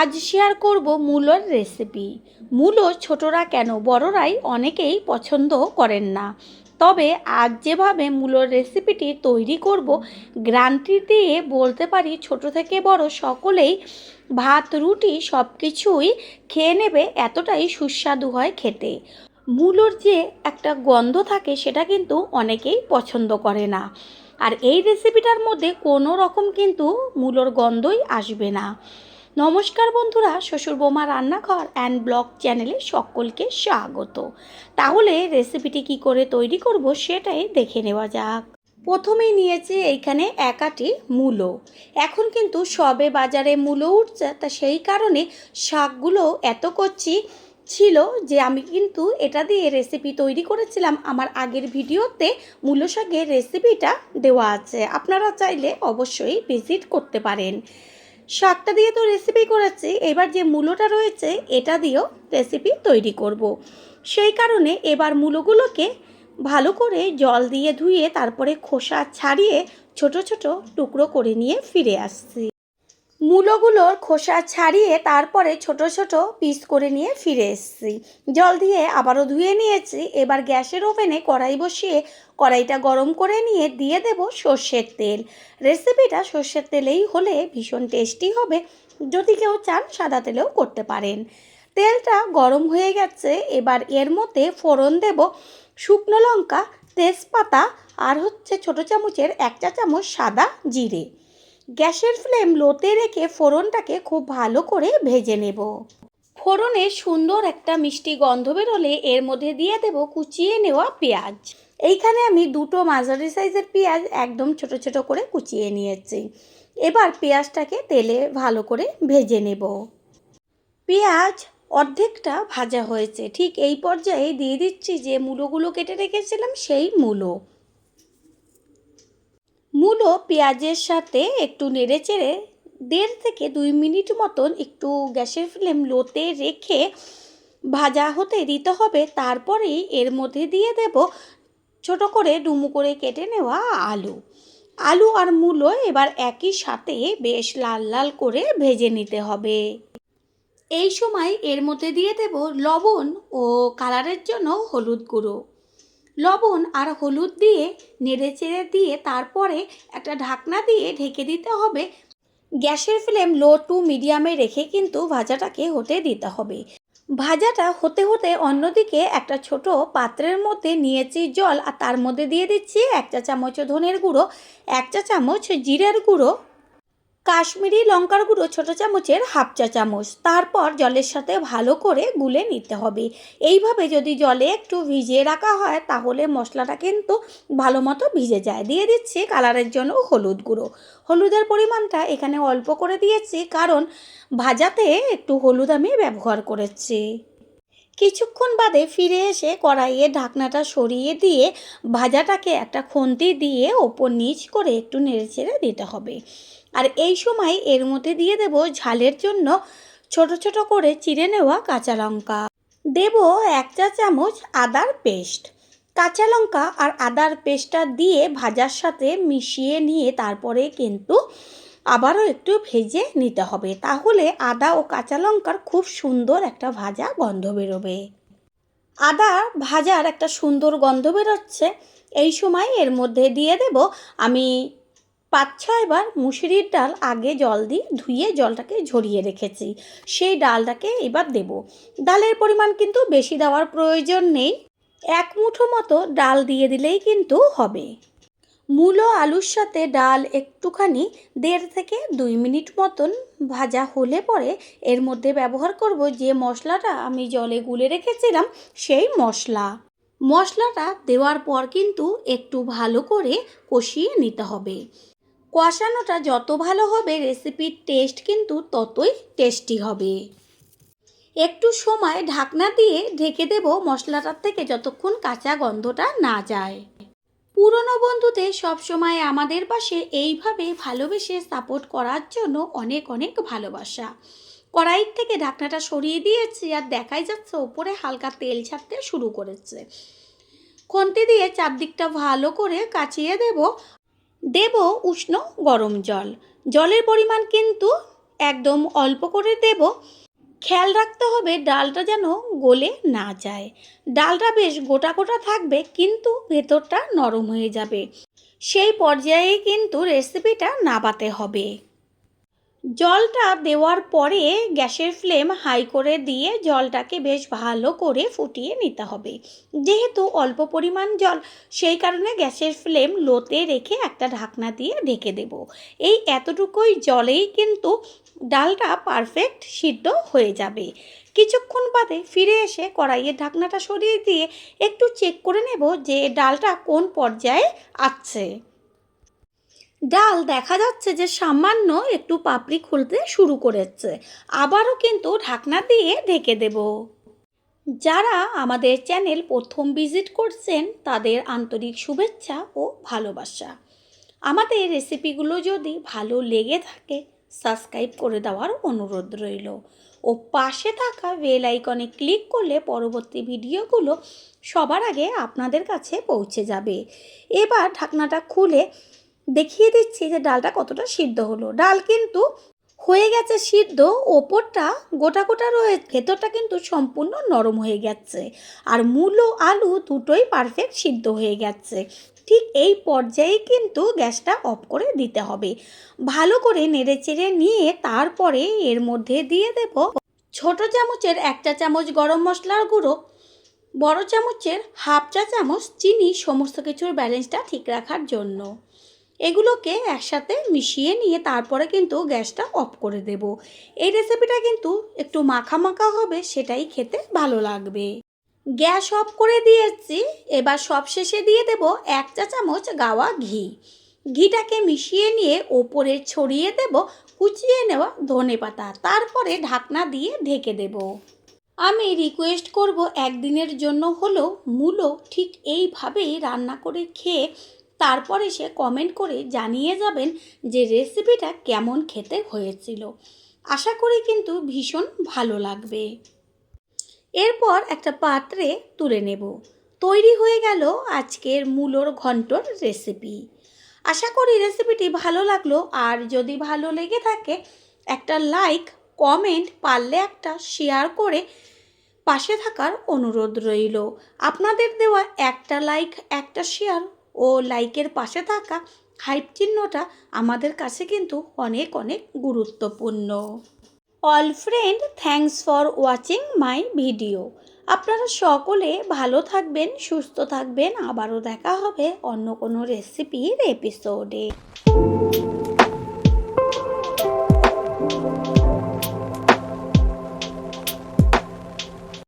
আজ শেয়ার করব মূলোর রেসিপি মূলো ছোটরা কেন, বড়রাই অনেকেই পছন্দ করেন না। তবে আজ যেভাবে মূলোর রেসিপিটি তৈরি করব গ্রান্টি দিয়ে বলতে পারি ছোট থেকে বড় সকলেই ভাত, রুটি সব কিছুই খেয়ে নেবে, এতটাই সুস্বাদু হয় খেতে। মূলোর যে একটা গন্ধ থাকে, সেটা কিন্তু অনেকেই পছন্দ করে না। আর এই রেসিপিটার মধ্যে কোনো রকম কিন্তু মূলোর গন্ধই আসবে না। নমস্কার বন্ধুরা, শ্বশুর বোমা রান্নাঘর অ্যান্ড ব্লগ চ্যানেলে সকলকে স্বাগত। তাহলে রেসিপিটি কি করে তৈরি করব সেটাই দেখে নেওয়া যাক। প্রথমেই নিয়েছি এইখানে একাটি মূলো। এখন কিন্তু সবে বাজারে মূলো উঠছে, তা সেই কারণে শাকগুলো এত করছি ছিল যে আমি কিন্তু এটা দিয়ে রেসিপি তৈরি করেছিলাম। আমার আগের ভিডিওতে মূলো শাকের রেসিপিটা দেওয়া আছে। আপনারা চাইলে অবশ্যই ভিজিট করতে পারেন। শাকটা দিয়ে তো রেসিপি করেছি, এবার যে মূলোটা রয়েছে, এটা দিয়েও রেসিপি তৈরি করব। সেই কারণে এবার মূলোগুলোকে ভালো করে জল দিয়ে ধুয়ে, তারপরে খোসা ছাড়িয়ে ছোট ছোট টুকরো করে নিয়ে ফিরে আসছি মূলোগুলোর খোসা ছাড়িয়ে তারপরে ছোট ছোট পিস করে নিয়ে ফিরে এসেছি। জল দিয়ে আবারও ধুয়ে নিয়েছি। এবার গ্যাসের ওভেনে কড়াই বসিয়ে কড়াইটা গরম করে নিয়ে দিয়ে দেব সর্ষের তেল। রেসিপিটা সর্ষের তেলেই হলে ভীষণ টেস্টি হবে। যদি কেউ চান সাদা তেলেও করতে পারেন। তেলটা গরম হয়ে গেছে। এবার এর মধ্যে ফোড়ন দেব। শুকনো লঙ্কা, তেজপাতা আর হচ্ছে ছোটো চামচের এক চা চামচ সাদা জিরে। গ্যাসের ফ্লেম লোতে রেখে ফোড়নটাকে খুব ভালো করে ভেজে নেব। ফোড়নে সুন্দর একটা মিষ্টি গন্ধ বেরোলে এর মধ্যে দিয়ে দেব কুচিয়ে নেওয়া পেঁয়াজ। এইখানে আমি দুটো মাঝারি সাইজের পেঁয়াজ একদম ছোট ছোট করে কুচিয়ে নিয়েছি। এবার পেঁয়াজটাকে তেলে ভালো করে ভেজে নেব। পেঁয়াজ অর্ধেকটা ভাজা হয়েছে। ঠিক এই পর্যায়ে দিয়ে দিচ্ছি যে মূলোগুলো কেটে রেখেছিলাম সেই মূলো। মূলো পেঁয়াজের সাথে একটু নেড়ে চেড়ে দেড় থেকে দুই মিনিট মতন একটু গ্যাসের ফ্লেম লোতে রেখে ভাজা হতে দিতে হবে। তারপরেই এর মধ্যে দিয়ে দেব ছোট করে ডুমু করে কেটে নেওয়া আলু। আলু আর মূলো এবার একই সাথে বেশ লাল লাল করে ভেজে নিতে হবে। এই সময় এর মধ্যে দিয়ে দেব লবণ ও কালারের জন্য হলুদ গুঁড়ো। লবণ আর হলুদ দিয়ে নেড়ে চেড়ে দিয়ে তারপরে একটা ঢাকনা দিয়ে ঢেকে দিতে হবে। গ্যাসের ফ্লেম লো টু মিডিয়ামে রেখে কিন্তু ভাজাটাকে হতে দিতে হবে। ভাজাটা হতে হতে অন্যদিকে একটা ছোট পাত্রের মধ্যে নিয়েছি জল আর তার মধ্যে দিয়ে দিচ্ছি এক চা চামচ ধনের গুঁড়ো, এক চা চামচ জিরের গুঁড়ো। কাশ্মীরি লঙ্কার গুঁড়ো ছোটো চামচের হাফ চা চামচ। তারপর জলের সাথে ভালো করে গুলে নিতে হবে। এইভাবে যদি জলে একটু ভিজিয়ে রাখা হয়, তাহলে মশলাটা কিন্তু ভালো মতো ভিজে যায়। দিয়ে দিচ্ছি কালারের জন্য হলুদ গুঁড়ো। হলুদের পরিমাণটা এখানে অল্প করে দিয়েছি, কারণ ভাজাতে একটু হলুদ আমি ব্যবহার করেছি। কিছুক্ষণ বাদে ফিরে এসে কড়াইয়ে ঢাকনাটা সরিয়ে দিয়ে ভাজাটাকে একটা খুন্তি দিয়ে ওপর নিচ করে একটু নেড়েচেড়ে দিতে হবে। আর এই সময় এর মধ্যে দিয়ে দেব ঝালের জন্য ছোট ছোট করে চিড়ে নেওয়া কাঁচা লঙ্কা। দেব এক চা চামচ আদার পেস্ট। কাঁচা লঙ্কা আর আদার পেস্টটা দিয়ে ভাজার সাথে মিশিয়ে নিয়ে তারপরে কিন্তু আবারও একটু ভেজে নিতে হবে। তাহলে আদা ও কাঁচা লঙ্কার খুব সুন্দর একটা ভাজা গন্ধ বেরোবে। আদা ভাজার একটা সুন্দর গন্ধ বেরোচ্ছে। এই সময় এর মধ্যে দিয়ে দেব আমি পাঁচ ছয়বার মুসুরির ডাল আগে জল দিয়ে ধুয়ে জলটাকে ঝরিয়ে রেখেছি। সেই ডালটাকে এবার দেব। ডালের পরিমাণ কিন্তু বেশি দেওয়ার প্রয়োজন নেই। এক মুঠো মতো ডাল দিয়ে দিলেই কিন্তু হবে। মূলো আলুর সাথে ডাল একটুখানি দেড় থেকে দুই মিনিট মতন ভাজা হলে পরে এর মধ্যে ব্যবহার করব যে মশলাটা আমি জলে গুলে রেখেছিলাম সেই মশলা। মশলাটা দেওয়ার পর কিন্তু একটু ভালো করে কষিয়ে নিতে হবে। কষানোটা যত ভালো হবে রেসিপির টেস্ট কিন্তু ততই টেস্টি হবে। একটু সময় ঢাকনা দিয়ে ঢেকে দেব মশলাটার থেকে যতক্ষণ কাঁচা গন্ধটা না যায়। পুরনো বন্ধুদের সবসময় আমাদের পাশে এইভাবে ভালোবেসে সাপোর্ট করার জন্য অনেক অনেক ভালোবাসা। কড়াইয়ের থেকে ঢাকনাটা সরিয়ে দিয়েছি আর দেখাই যাচ্ছে ওপরে হালকা তেল ছাড়তে শুরু করেছে। খন্তি দিয়ে চারদিকটা ভালো করে কাচিয়ে দেব দেব উষ্ণ গরম জল। জলের পরিমাণ কিন্তু একদম অল্প করে দেব। খেয়াল রাখতে হবে ডালটা যেন গলে না যায়। ডালটা বেশ গোটা গোটা থাকবে কিন্তু ভেতরটা নরম হয়ে যাবে। সেই পর্যায়ে কিন্তু রেসিপিটা নাবাতে হবে। জলটা দেওয়ার পরে গ্যাসের ফ্লেম হাই করে দিয়ে জলটাকে বেশ ভালো করে ফুটিয়ে নিতে হবে। যেহেতু অল্প পরিমাণ জল, সেই কারণে গ্যাসের ফ্লেম লোতে রেখে একটা ঢাকনা দিয়ে ঢেকে দেব। এই এতটুকুই জলেই কিন্তু ডালটা পারফেক্ট সিদ্ধ হয়ে যাবে। কিছুক্ষণ বাদে ফিরে এসে কড়াইয়ের ঢাকনাটা সরিয়ে দিয়ে একটু চেক করে নেব যে ডালটা কোন পর্যায়ে আছে। ডাল দেখা যাচ্ছে যে সামান্য একটু পাপড়ি খুলতে শুরু করেছে। আবারও কিন্তু ঢাকনা দিয়ে ঢেকে দেব। যারা আমাদের চ্যানেল প্রথম ভিজিট করছেন, তাদের আন্তরিক শুভেচ্ছা ও ভালোবাসা। আমাদের রেসিপিগুলো যদি ভালো লেগে থাকে, সাবস্ক্রাইব করে দেওয়ার অনুরোধ রইল। ও পাশে থাকা বেল আইকনে ক্লিক করলে পরবর্তী ভিডিওগুলো সবার আগে আপনাদের কাছে পৌঁছে যাবে। এবার ঢাকনাটা খুলে দেখিয়ে দিচ্ছি যে ডালটা কতটা সিদ্ধ হলো। ডাল কিন্তু হয়ে গেছে সিদ্ধ, ওপরটা গোটা গোটা রয়ে, ভেতরটা কিন্তু সম্পূর্ণ নরম হয়ে গেছে। আর মূলো আলু দুটোই পারফেক্ট সিদ্ধ হয়ে গেছে। ঠিক এই পর্যায়ে কিন্তু গ্যাসটা অফ করে দিতে হবে। ভালো করে নেড়ে চেড়ে নিয়ে তারপরে এর মধ্যে দিয়ে দেব ছোট চামচের একটা চামচ গরম মশলার গুঁড়ো, বড় চামচের হাফ চা চামচ চিনি, সমস্ত কিছুর ব্যালেন্সটা ঠিক রাখার জন্য। এগুলোকে একসাথে মিশিয়ে নিয়ে তারপরে কিন্তু গ্যাসটা অফ করে দেব। এই রেসিপিটা কিন্তু একটু মাখা মাখা হবে, সেটাই খেতে ভালো লাগবে। গ্যাস অফ করে দিয়েছি, এবার সব শেষে দিয়ে দেব এক চা চামচ গাওয়া ঘি। ঘিটাকে মিশিয়ে নিয়ে ওপরে ছড়িয়ে দেব কুচিয়ে নেওয়া ধনে পাতা, তারপরে ঢাকনা দিয়ে ঢেকে দেব। আমি রিকোয়েস্ট করব একদিনের জন্য হলেও মূলো ঠিক এইভাবেই রান্না করে খেয়ে তারপরে সে কমেন্ট করে জানিয়ে যাবেন যে রেসিপিটা কেমন খেতে হয়েছিল। আশা করি কিন্তু ভীষণ ভালো লাগবে। এরপর একটা পাত্রে তুলে নেব। তৈরি হয়ে গেল আজকের মূলোর ঘন্টর রেসিপি আশা করি রেসিপিটি ভালো লাগল। আর যদি ভালো লেগে থাকে, একটা লাইক কমেন্ট পারলে একটা শেয়ার করে পাশে থাকার অনুরোধ রইল। আপনাদের দেওয়া একটা লাইক একটা শেয়ার ও লাইকের পাশে থাকা হাইপ চিহ্নটা আমাদের কাছে কিন্তু অনেক অনেক গুরুত্বপূর্ণ। All friend thanks for watching my video আপনারা সকলে ভালো থাকবেন, সুস্থ থাকবেন। আবারও দেখা হবে অন্য কোনো রেসিপির এপিসোডে